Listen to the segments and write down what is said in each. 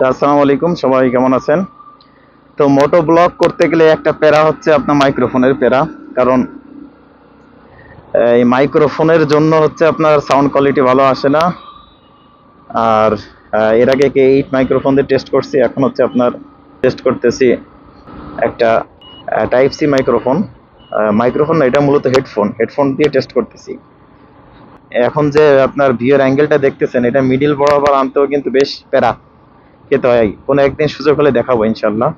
তো আসসালামু আলাইকুম। সবাই কেমন আছেন? তো মোটো ব্লগ করতে গেলে একটা প্যারা হচ্ছে আপনার মাইক্রোফোনের প্যারা, কারণ, এই মাইক্রোফোনের জন্য হচ্ছে আপনার সাউন্ড কোয়ালিটি ভালো আসে না। আর, এর আগে কে এইট মাইক্রোফোন দিয়ে টেস্ট করছি, এখন হচ্ছে আপনার টেস্ট করতেছি একটা টাইপ সি মাইক্রোফোন। মাইক্রোফোন না, এটা মূলত হেডফোন হেডফোন দিয়ে টেস্ট করতেছি। এখন যে আপনার ভিউর অ্যাঙ্গেলটা দেখতেছেন, এটা মিডিল বরাবর আনতেও কিন্তু বেশ প্যারা। খেতে হয় কোনো একদিন সুযোগ হলে দেখাবো ইনশাল্লাহ।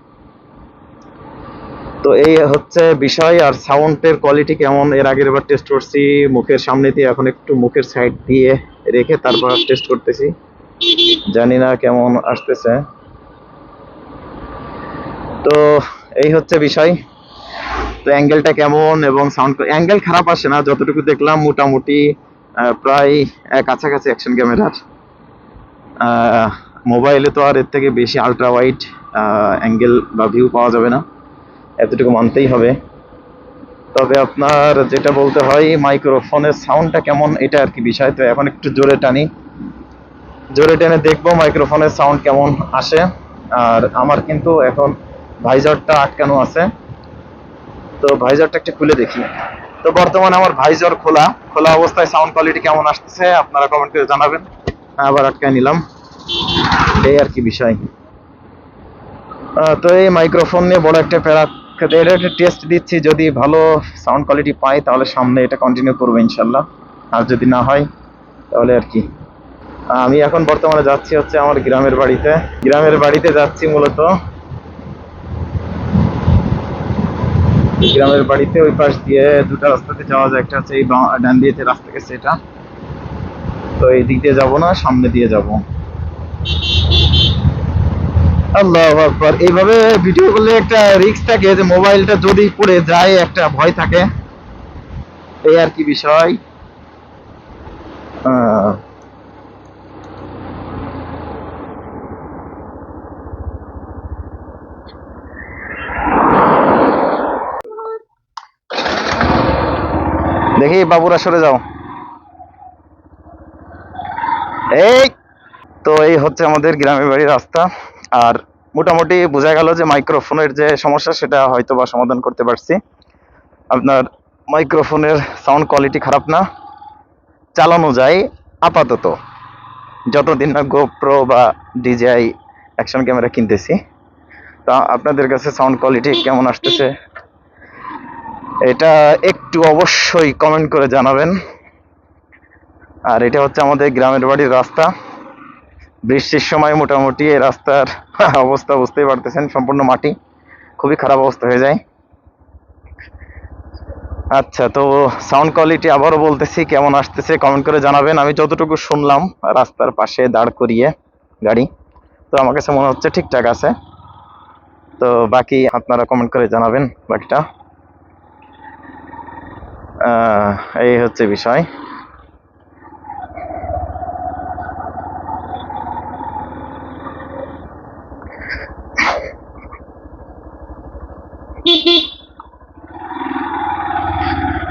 তো এই হচ্ছে বিষয় আর সাউন্ডের কোয়ালিটি কেমন, এর আগের বার টেস্ট করছি, মুখের সামনে দিয়ে এখন একটু মুখের সাইড দিয়ে রেখে তারপর টেস্ট করতেছি। জানি না কেমন আসতেছে। তো এই হচ্ছে বিষয়। তো অ্যাঙ্গেলটা কেমন এবং সাউন্ড অ্যাঙ্গেল খারাপ আসে না, যতটুকু দেখলাম মোটামুটি প্রায় কাছাকাছি অ্যাকশন ক্যামেরার মোবাইলে তো আর এর থেকে বেশি আলট্রা ওয়াইড অ্যাঙ্গেল বা ভিউ পাওয়া যাবে না। এতটুকু মানতেই হবে। তবে আপনার যেটা বলতে হয় মাইক্রোফোনের সাউন্ডটা কেমন, এটা আর কি বিষয়। তো এখন একটু জোরে টানি। জোরে টেনে দেখব মাইক্রোফোনের সাউন্ড কেমন আসে। আর আমার কিন্তু এখন ভাইজারটা আটকানো আছে। তো ভাইজারটা একটু খুলে দেখি। তো বর্তমানে আমার ভাইজার খোলা। খোলা অবস্থায় সাউন্ড কোয়ালিটি কেমন আসতেছে আপনারা কমেন্ট করে জানাবেন। আবার আটকায় নিলাম। এই আর কি বিষয়। তো এই মাইক্রোফোন নিয়ে বড় একটা প্যারা এটা একটা টেস্ট দিচ্ছি, যদি ভালো সাউন্ড কোয়ালিটি পাই তাহলে সামনে এটা কন্টিনিউ করব ইনশাল্লাহ। আর যদি না হয়, তাহলে আর কি। আমি এখন বর্তমানে যাচ্ছি হচ্ছে আমার গ্রামের বাড়িতে। গ্রামের বাড়িতে যাচ্ছি মূলত। গ্রামের বাড়িতে ওই পাশ দিয়ে দুটা রাস্তাতে যাওয়া যায়, একটা হচ্ছে এই ডান দিয়েতে রাস্তা গেছে এটা তো এই দিক দিয়ে যাব না, সামনে দিয়ে যাব। আল্লাহ আকবার। এইভাবে ভিডিও করলে একটা রিস্ক থাকে যে মোবাইলটা যদি পড়ে যায়, একটা ভয় থাকে। এই আর কি বিষয়। দেখি বাবুরা সরে যাও। এই তো এই হচ্ছে আমাদের গ্রামের বাড়ির রাস্তা। আর মোটামুটি বোঝা গেল যে মাইক্রোফোনের যে সমস্যা, সেটা হয়তো বা সমাধান করতে পারছি। আপনার মাইক্রোফোনের সাউন্ড কোয়ালিটি খারাপ না। চালানো যায় আপাতত। যতদিন না গোপ্রো বা ডিজিআই অ্যাকশন ক্যামেরা কিনতেছি। তা আপনাদের কাছে সাউন্ড কোয়ালিটি কেমন আসতেছে? এটা একটু অবশ্যই কমেন্ট করে জানাবেন। আর এটা হচ্ছে আমাদের গ্রামের বাড়ির রাস্তা। বৃষ্টির সময় মোটামুটি এই রাস্তার অবস্থা বুঝতেই পারতেছেন, সম্পূর্ণ মাটি, খুবই খারাপ অবস্থা হয়ে যায়। আচ্ছা তো সাউন্ড কোয়ালিটি আবারও বলতেছি, কেমন আসতেছে কমেন্ট করে জানাবেন। আমি যতটুকু শুনলাম, রাস্তার পাশে দাঁড় করিয়ে গাড়ি, তো আমার কাছে মনে হচ্ছে ঠিকঠাক আছে। তো বাকি আপনারা কমেন্ট করে জানাবেন বাকিটা। এই হচ্ছে বিষয়।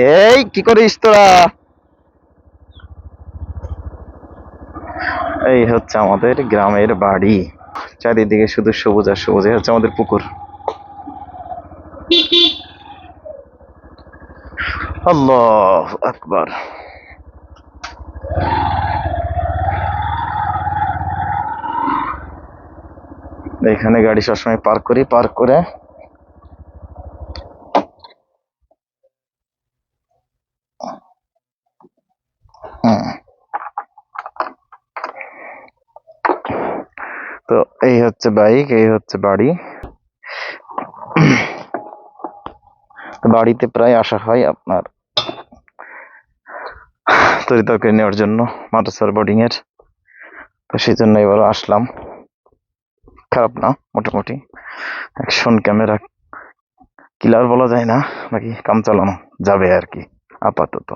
এই, কি করিস তোরা? এই হচ্ছে আমাদের গ্রামের বাড়ি। চারিদিকে শুধু সবুজ আর সবুজ হচ্ছে আমাদের পুকুর। আল্লাহ আকবার। এখানে গাড়ি সবসময় পার্ক করি, পার্ক করে তো এই হচ্ছে বাইক, এই হচ্ছে বাড়ি। বাড়িতে প্রায় আসা হয় আপনার তরি তরকারি নেওয়ার জন্য, মাদ্রাসার বোর্ডিং এর তো সেই জন্য এবার আসলাম। খারাপ না, মোটামুটি। অ্যাকশন ক্যামেরা কিলার বলা যায় না, বাকি কাম চালানো যাবে আর কি, আপাতত।